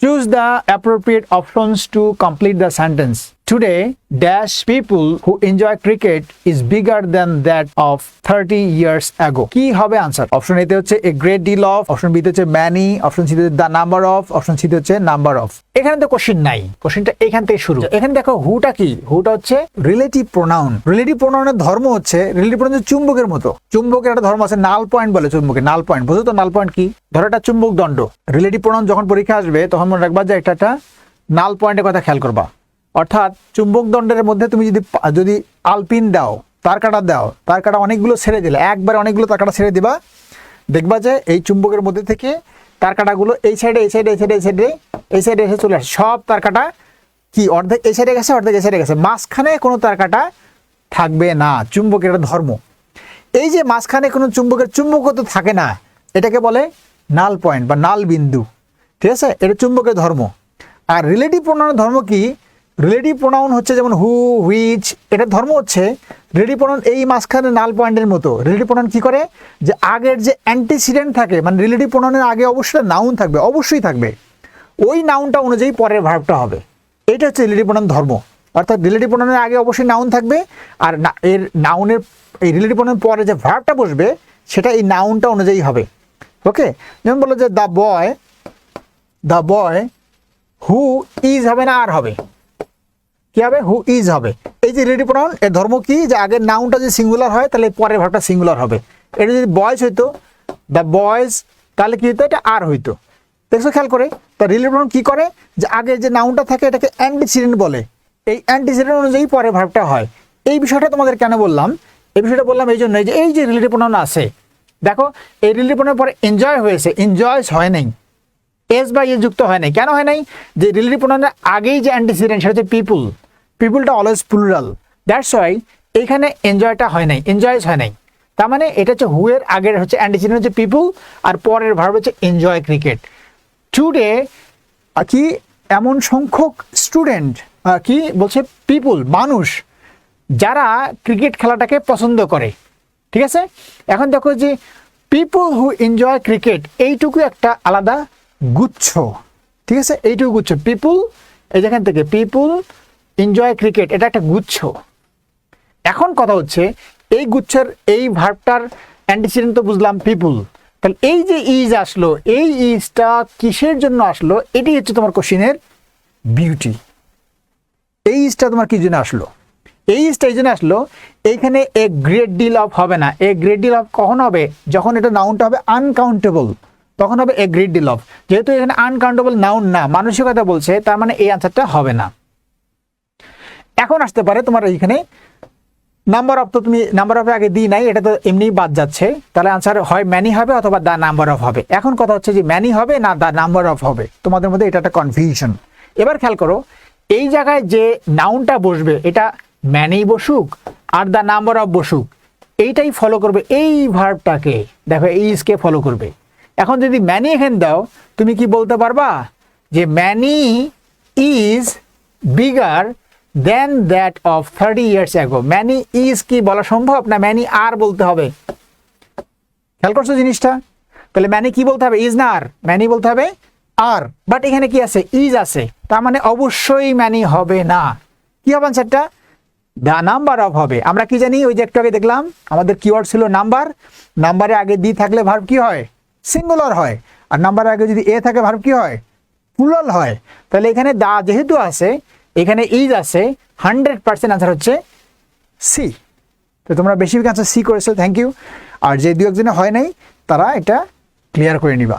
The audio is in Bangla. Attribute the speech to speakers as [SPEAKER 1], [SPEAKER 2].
[SPEAKER 1] 쭉 Choose the appropriate options to complete the sentence. Today, dash people who enjoy cricket is bigger than that of 30 years ago. কি হবে আনসার অপশন এতে হচ্ছে a great deal of option বিতে হচ্ছে ম্যানি অপশন সি হচ্ছে the number of option C হচ্ছে নাম্বার অফ এখানে তো কোশ্চেন নাই। কোশ্চেনটা এখান থেকে শুরু। এখানে দেখো হুটা কি? হুটা হচ্ছে রিলেটিভ প্রোনাউন রিলেটিভ প্রোনাউনের ধর্ম হচ্ছে রিলেটিভ প্রোনাউন চুম্বকের মতো। চুম্বকের একটা ধর্ম আছে নাল পয়েন্ট বলে চুম্বকে। নাল পয়েন্ট বুঝো তো নাল পয়েন্ট কি? ধরো একটা চুম্বক দণ্ড। রিলেটিভ প্রোনাউন যখন পরীক্ষা আসবে তখন মনে রাখবা যে এটা একটা নাল পয়েন্টের কথা খেয়াল করবা। অর্থাৎ চুম্বক দণ্ডের মধ্যে তুমি যদি যদি আলপিন দাও, তার কাটা দাও, তার কাটা অনেকগুলো ছেড়ে দিলে, একবার অনেকগুলো তার কাটা ছেড়ে দিবা, দেখবা যে এই চুম্বকের মধ্যে থেকে তার কাটাগুলো এই সাইডে এই সাইডে এই সাইডে এই সাইডে এই সাইডে এসে চলে আসে। সব তার কাটা কি? অর্ধেক এই সাইডে গেছে, অর্ধেক এই সাইডে গেছে। মাঝখানে কোনো তার কাটা থাকবে না। চুম্বকের ধর্ম। এই যে মাঝখানে কোনো চুম্বকের চুম্বকও তো থাকে না, এটাকে বলে নাল পয়েন্ট বা নাল বিন্দু। ঠিক আছে? এটা চুম্বকের ধর্ম। আর রিলেটিভ প্রোনাউনের ধর্ম কি? রিলেটিভ প্রোনাউন হচ্ছে যেমন হু হুইচ এটার ধর্ম হচ্ছে রিলেটিভ প্রোনাউন এই মাঝখানে নাল পয়েন্টের মতো। রিলেটিভ প্রোনাউন কি করে? যে আগের যে অ্যান্টিসিডেন্ট থাকে মানে রিলেটিভ প্রোনাউনের আগে অবশ্যই নাউন থাকবে, অবশ্যই থাকবে। ওই নাউনটা অনুযায়ী পরের ভার্বটা হবে। এটা হচ্ছে রিলেটিভ প্রোনাউন ধর্ম। অর্থাৎ রিলেটিভ প্রোনাউনের আগে অবশ্যই নাউন থাকবে, আর এর নাউনের এই রিলেটিভ প্রোনাউন পরে যে ভার্বটা বসবে, সেটা এই নাউনটা অনুযায়ী হবে। ওকে যেমন বলল যে the boy the boy who is হবে না আর হবে? কি হবে? হু ইজ হবে। এই যে রিলেটিভ প্রোনাউন এর ধর্ম কি? যে আগের নাউনটা যদি সিঙ্গুলার হয়, তাহলে পরের ভাবটা সিঙ্গুলার হবে। এটা যদি বয়েজ হইতো দ্য বয়েজ তাহলে কি হতো এটা আর হইতো। দেখছ, খেয়াল করে? তা রিলেটিভ প্রোনাউন কি করে? যে আগের যে নাউনটা থাকে, এটাকে অ্যান্টিসিডেন্ট বলে। এই অ্যান্টিসিডেন্ট অনুযায়ী পরের ভাবটা হয়। এই বিষয়টা তোমাদের কেন বললাম? এই বিষয়টা বললাম এই জন্য যে এই যে রিলেটিভ প্রোনাউন আছে, দেখো, এই রিলেটিভ প্রোনাউনের পরে এনজয় হয়েছে। এনজয়স হয় নাই। এস বা ইয়ে যুক্ত হয় নাই। কেন হয় নাই? যে রিলেটিভ প্রোনাউনের আগেই যে অ্যান্টিসিডেন্ট সেটা হচ্ছে পিপুল পিপুলটা অলওয়েজ প্লুরাল দ্যাটস ওয়াই এইখানে এনজয়টা হয় নাই। এনজয়স হয় নাই। তার মানে এটা হচ্ছে হুয়ের আগের হচ্ছে অ্যান্টিসিডেন্ট হচ্ছে পিপুল আর পরের ভার্ব হচ্ছে এনজয় ক্রিকেট টুডে কি এমন সংখ্যক স্টুডেন্ট কি বলছে পিপুল মানুষ, যারা ক্রিকেট খেলাটাকে পছন্দ করে। ঠিক আছে? এখন দেখো যে পিপুল হু এনজয় ক্রিকেট এইটুকু একটা আলাদা গুচ্ছ। ঠিক আছে? এইটুকু গুচ্ছ। পিপুল এই যেখান থেকে পিপুল এনজয় ক্রিকেট এটা একটা গুচ্ছ। এখন কথা হচ্ছে, এই গুচ্ছের, এই ভার্বটার অ্যান্টিসিডেন্ট তো বুঝলাম পিপুল তাহলে এই যে ইজ আসলো, এই ইজটা কিসের জন্য আসলো? এটি হচ্ছে তোমার কোশ্চিনের বিউটি এই ইজটা তোমার কি জন্য আসলো? এই ইজটা এই জন্য আসলো, এইখানে এ গ্রেট ডিল অফ হবে না। এ গ্রেট ডিল অফ কখন হবে? যখন এটা নাউনটা হবে আনকাউন্টেবল তখন হবে এ গ্রেট ডিল অফ যেহেতু এখানে আনকাউন্টেবল নাউন না, মানসিকতা বলছে, তার মানে এই আনসারটা হবে না। এখন আসতে পারে তোমার এইখানে নাম্বার অফ তো তুমি নাম্বার অফ আগে দিই নাই, এটা তো এমনি বাদ যাচ্ছে। তাহলে আনসার হয় ম্যানি হবে অথবা দা নাম্বার অফ হবে। এখন কথা হচ্ছে যে ম্যানি হবে না দা নাম্বার অফ হবে। তোমাদের মধ্যে এটা একটা কনফিউশন এবার খেয়াল করো, এই জায়গায় যে নাউনটা বসবে, এটা ম্যানেই বসুক আর দা নাম্বার অফ বসুক, এইটাই ফলো করবে, এই ভার্বটাকে দেখো এইজকে ফলো করবে। এখন যদি ম্যানি এখানে দাও, তুমি কি বলতে পারবা? যে money is bigger than that of thirty years ago money is কি বলা সম্ভব না ম্যানি আর বলতে হবে? খেয়াল করছ জিনিসটা? তাহলে ম্যানি কি বলতে হবে? ইজ না আর। ম্যানি বলতে হবে আর বাট এখানে কি আছে? ইজ আছে। তার মানে অবশ্যই ম্যানি হবে না। কি হবে আনসারটা দা নাম্বার অফ হবে। আমরা কি জানি? ওই যে একটু আগে দেখলাম, আমাদের কিওয়ার্ড ছিল নাম্বার নাম্বারে আগে দি থাকলে ভার্ব কি হয়? সিঙ্গুলার হয়। আর নাম্বারের আগে যদি এ থাকে, ভার্ব কি হয়? প্লুরাল হয়। তাহলে এখানে দা যেহেতু আছে, এখানে ইজ আছে হান্ড্রেড পার্সেন্ট আনসার হচ্ছে সি তো তোমরা বেশিরভাগ আনসার সি করেছ থ্যাংক ইউ আর যে দু একজনে হয় নাই, তারা এটা ক্লিয়ার করে নিবা।